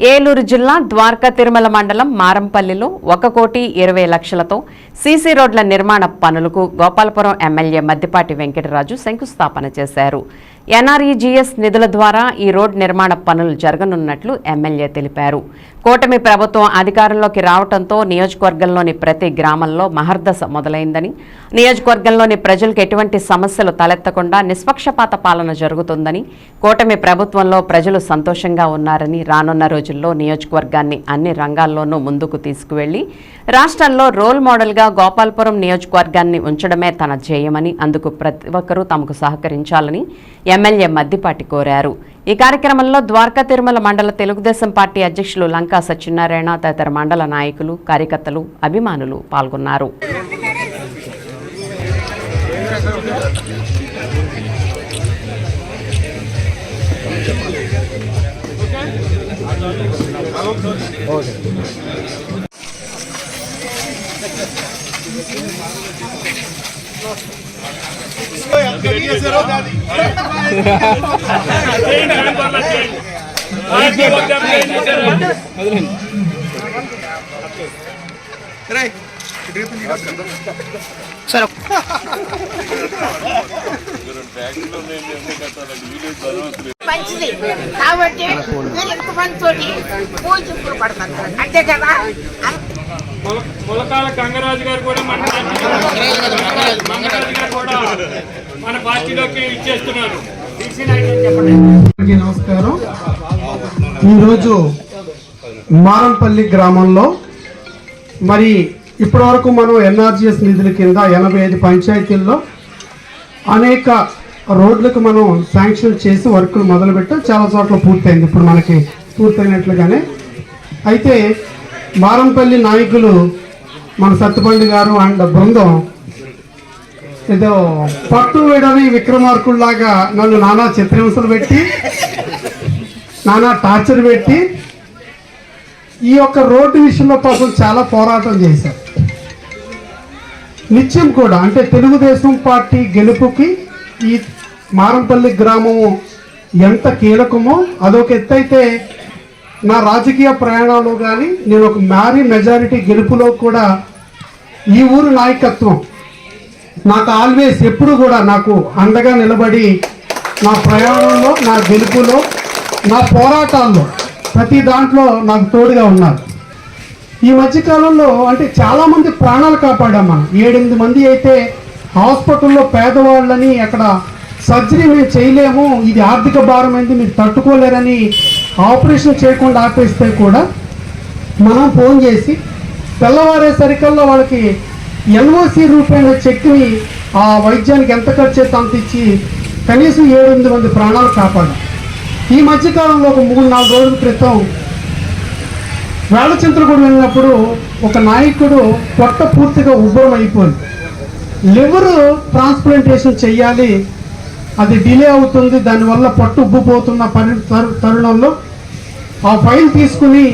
ఏలూరు జిల్లా ద్వారకా తిరుమల మండలం మారంపల్లిలో ఒక కోటి ఇరవై లక్షలతో సీసీ రోడ్ల నిర్మాణ పనులకు గోపాలపురం ఎమ్మెల్యే మద్దిపాటి వెంకటరాజు శంకుస్థాపన చేశారు. ఎన్ఆర్ఈజీఎస్ నిధుల ద్వారా ఈ రోడ్ నిర్మాణ పనులు జరగనున్నట్లు ఎమ్మెల్యే తెలిపారు. కూటమి ప్రభుత్వం అధికారంలోకి రావడంతో నియోజకవర్గంలోని ప్రతి గ్రామంలో మహర్దశ మొదలైందని నియోజకవర్గంలోని ప్రజలకు ఎటువంటి సమస్యలు తలెత్తకుండా నిష్పక్షపాత పాలన జరుగుతుందని కూటమి ప్రభుత్వంలో ప్రజలు సంతోషంగా ఉన్నారని రానున్న రోజుల్లో నియోజకవర్గాన్ని అన్ని రంగాల్లోనూ ముందుకు తీసుకువెళ్ళి రాష్ట్రంలో రోల్ మోడల్గా గోపాల్పురం నియోజకవర్గాన్ని ఉంచడమే తన ధ్యేయమని అందుకు ప్రతి ఒక్కరూ తమకు సహకరించాలని ఎమ్మెల్యే మద్దిపాటి కోరారు. ఈ కార్యక్రమంలో ద్వారకా తిరుమల మండల తెలుగుదేశం పార్టీ అధ్యక్షులు లంకా సత్యనారాయణ తదితర మండల నాయకులు కార్యకర్తలు అభిమానులు పాల్గొన్నారు. మంచిది. కాబట్టి మీరు ఎంతమంది తోటి పూజ చెప్పులు పడతారు అంతే కదా? మొల- మొలకాల గంగరాజు గారు కూడా మన గంగరాజు గారు కూడా మన పార్టీలోకి ఇచ్చేస్తున్నారు. నమస్కారం. ఈరోజు మారంపల్లి గ్రామంలో మరి ఇప్పటివరకు మనం ఎన్ఆర్జిఎస్ నిధుల కింద ఎనభై ఐదు పంచాయతీల్లో అనేక రోడ్లకు మనం శాంక్షన్ చేసి వర్కులు మొదలుపెట్టాం. చాలా చోట్ల పూర్తయింది. ఇప్పుడు మనకి పూర్తయినట్లుగానే. అయితే మారంపల్లి నాయకులు మన సత్తుపల్లి గారు అండ్ బృందం. ఏదో పట్టు విడని విక్రమార్కుల్లాగా నన్ను నానా చిత్రహింసలు పెట్టి నానా టార్చర్ పెట్టి ఈ యొక్క రోడ్డు విషయంలో కోసం చాలా పోరాటం చేశారు. నిత్యం కూడా అంటే తెలుగుదేశం పార్టీ గెలుపుకి ఈ మారంపల్లి గ్రామము ఎంత కీలకమో అదొక ఎత్తైతే నా రాజకీయ ప్రయాణంలో కానీ నేను ఒక మ్యారీ మెజారిటీ గెలుపులో కూడా ఈ ఊరు నాయకత్వం నాకు ఆల్వేస్ ఎప్పుడు కూడా నాకు అండగా నిలబడి నా ప్రయాణంలో నా గెలుపులో నా పోరాటాల్లో ప్రతి దాంట్లో నాకు తోడుగా ఉన్నారు. ఈ మధ్యకాలంలో అంటే చాలామంది ప్రాణాలు కాపాడాం మనం. ఏడెనిమిది మంది అయితే హాస్పిటల్లో పేదవాళ్ళని అక్కడ సర్జరీ మేము చేయలేము ఇది ఆర్థిక భారం అయింది మీరు తట్టుకోలేరని ఆపరేషన్ చేయకుండా ఆపేస్తే కూడా మనం ఫోన్ చేసి తెల్లవారేసరికల్లా వాళ్ళకి ఎన్ఓసి రూపాయల చెక్ని ఆ వైద్యానికి ఎంత ఖర్చు అయితే అంత ఇచ్చి కనీసం ఏడు ఎనిమిది మంది ప్రాణాలు కాపాడాం. ఈ మధ్యకాలంలో ఒక మూడు నాలుగు రోజుల క్రితం వేళచింతలగూడ వెళ్ళినప్పుడు ఒక నాయకుడు పొట్ట పూర్తిగా ఉబ్బరం అయిపోయింది లివర్ ట్రాన్స్ప్లాంటేషన్ చేయాలి అది డిలే అవుతుంది దానివల్ల పట్టు ఉబ్బిపోతున్న పరి తరుణంలో ఆ ఫైల్ తీసుకుని